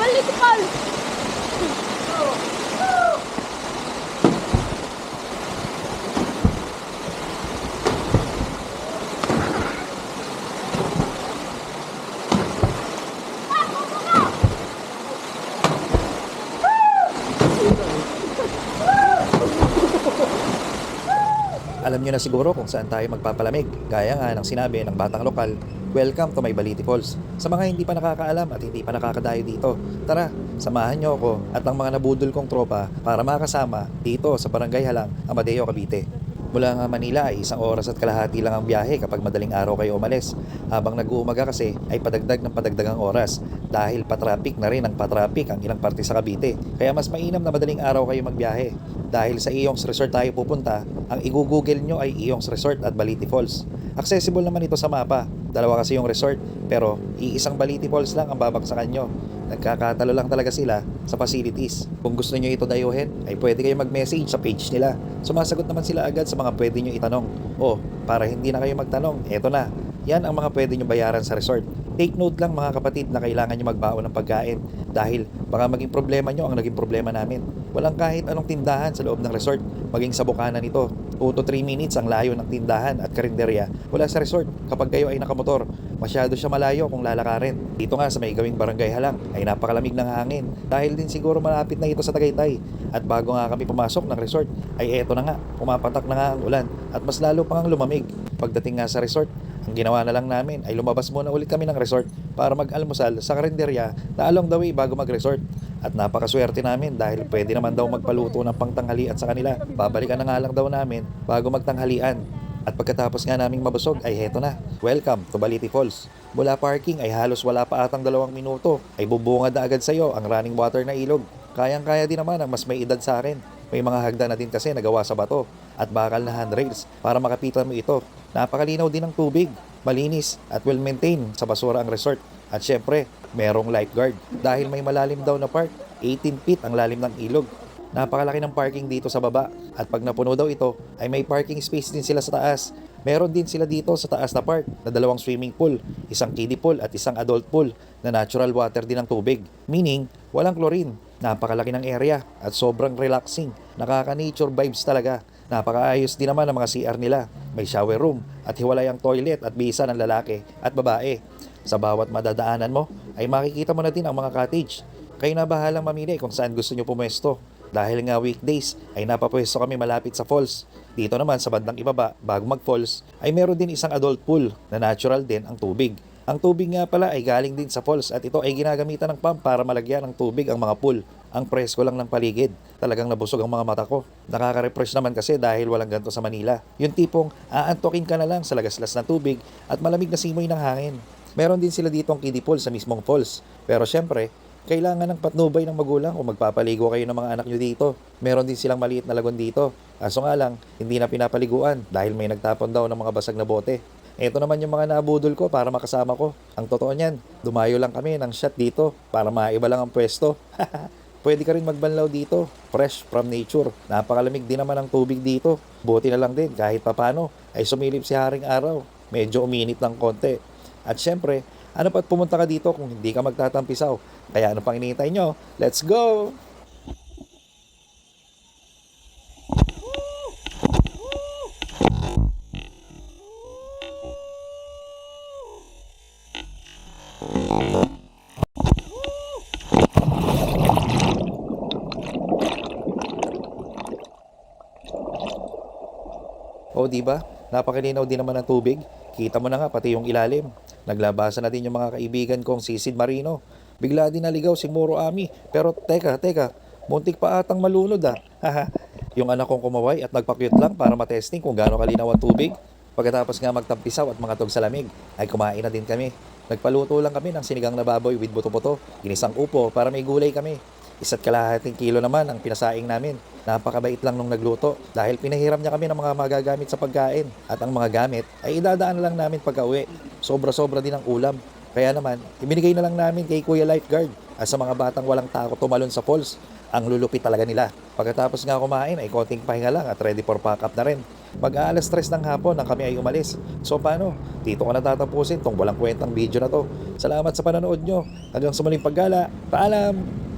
Balikpal! Alam nyo na siguro kung saan tayo magpapalamig. Gaya nga ng sinabi ng batang lokal, Welcome to my Baliti Falls. Sa mga hindi pa nakakaalam at hindi pa nakakadayo dito, tara, samahan nyo ako at ang mga nabudol kong tropa para makasama dito sa Barangay Halang, Amadeo, Cavite. Mula nga Manila ay isang oras at kalahati lang ang biyahe kapag madaling araw kayo umalis. Habang nag-uumaga kasi ay padagdag ng padagdag ang oras dahil patraffic na rin ang patraffic ang ilang parte sa Cavite. Kaya mas mainam na madaling araw kayo magbiyahe. Dahil sa Iyong's Resort tayo pupunta, ang i-google nyo ay Iyong's Resort at Baliti Falls. Accessible naman ito sa mapa. Dalawa kasi yung resort, pero iisang Baliti Falls lang ang babagsakan nyo. Nagkakatalo lang talaga sila sa facilities. Kung gusto nyo ito dayuhin, ay pwede kayo mag-message sa page nila. Sumasagot naman sila agad sa mga pwede nyo itanong. O, para hindi na kayo magtanong, eto na. Yan ang mga pwede nyo bayaran sa resort. Take note lang mga kapatid na kailangan nyo magbaon ng pagkain dahil baka maging problema nyo ang naging problema namin. Walang kahit anong tindahan sa loob ng resort, maging sa bukanan ito. 2 to 3 minutes ang layo ng tindahan at karinderya wala sa resort kapag kayo ay nakamotor. Masyado siya malayo kung lalakarin. Dito nga sa may gawing barangay halang ay napakalamig ng hangin dahil din siguro malapit na ito sa Tagaytay. At bago nga kami pumasok ng resort ay eto na nga, pumapatak na nga ang ulan at mas lalo pang lumamig. Pagdating nga sa resort, ang ginawa na lang namin ay lumabas muna ulit kami ng resort para mag-almusal sa karinderya na along the way bago mag-resort. At napakaswerte namin dahil pwede naman daw magpaluto ng pangtanghalian sa kanila. Babalikan na nga lang daw namin bago magtanghalian. At pagkatapos nga naming mabusog ay heto na. Welcome to Baliti Falls. Mula parking ay halos wala pa atang dalawang minuto ay bubungad na agad sa iyo ang running water na ilog. Kayang-kaya din naman ang mas may edad sa akin. May mga hagdan na din kasi nagawa sa bato at bakal na handrails para makapitan mo ito. Napakalinaw din ng tubig, malinis at well-maintained sa basura ang resort. At syempre, merong lifeguard dahil may malalim daw na park. 18 feet ang lalim ng ilog. Napakalaki ng parking dito sa baba at pag napuno daw ito ay may parking space din sila sa taas. Meron din sila dito sa taas na park na dalawang swimming pool, isang kiddie pool at isang adult pool na natural water din ang tubig. Meaning, walang chlorine. Napakalaki ng area at sobrang relaxing. Nakaka-nature vibes talaga. Napakaayos din naman ang mga CR nila. May shower room at hiwalay ang toilet at bisa ng lalaki at babae. Sa bawat madadaanan mo ay makikita mo na din ang mga cottage. Kayo na bahalang mamili kung saan gusto nyo pumwesto. Dahil nga weekdays ay napapwesto kami malapit sa falls. Dito naman sa bandang ibaba, bago mag-falls, ay meron din isang adult pool na natural din ang tubig. Ang tubig nga pala ay galing din sa falls at ito ay ginagamitan ng pump para malagyan ng tubig ang mga pool. Ang presko lang ng paligid. Talagang nabusog ang mga mata ko. Nakaka-refresh naman kasi dahil walang ganto sa Manila. Yung tipong aantokin ka na lang sa lagaslas ng tubig at malamig na simoy ng hangin. Meron din sila dito ang kiddie pool sa mismong falls. Pero syempre, kailangan ng patnubay ng magulang kung magpapaligo kayo ng mga anak nyo dito. Meron din silang maliit na lagon dito. Kaso nga lang, hindi na pinapaliguan dahil may nagtapon daw ng mga basag na bote. Ito naman yung mga nabudol ko para makasama ko. Ang totoo niyan, dumayo lang kami ng shot dito para maiba lang ang pwesto. Pwede ka rin magbanlaw dito. Fresh from nature. Napakalamig din naman ang tubig dito. Buti na lang din kahit papano ay sumilip si Haring Araw. Medyo uminit ng konti. At syempre, ano pa't pumunta ka dito kung hindi ka magtatampisaw? Kaya ano pang inihintay nyo? Let's go! O di ba? Napakalinaw din naman ng tubig. Kita mo na nga pati yung ilalim. Naglabasan na din yung mga kaibigan kong si Sid Marino. Bigla din naligaw si Moro Ami. Pero teka, teka, muntik pa atang malunod ah. Yung anak kong kumaway at nagpakyut lang para matesting kung gaano kalinaw ang tubig. Pagkatapos nga magtampisaw at mga tog sa lamig, ay kumain na din kami. Nagpaluto lang kami ng sinigang na baboy with buto-buto, ginisang upo para may gulay kami. Isa't kalahating kilo naman ang pinasaing namin. Napakabait lang nung nagluto dahil pinahiram niya kami ng mga magagamit sa pagkain. At ang mga gamit ay idadaan lang namin pagka uwi. Sobra-sobra din ang ulam. Kaya naman, ibinigay na lang namin kay Kuya Lifeguard at sa mga batang walang takot tumalon sa falls. Ang lulupit talaga nila. Pagkatapos nga kumain ay konting pahinga lang at ready for pack up na rin. Mag aalas stress ng hapon nang kami ay umalis. So paano? dito ko natatapusin tong walang kwentang video na to. Salamat sa panonood nyo. Hanggang sa muling paggala. Paalam!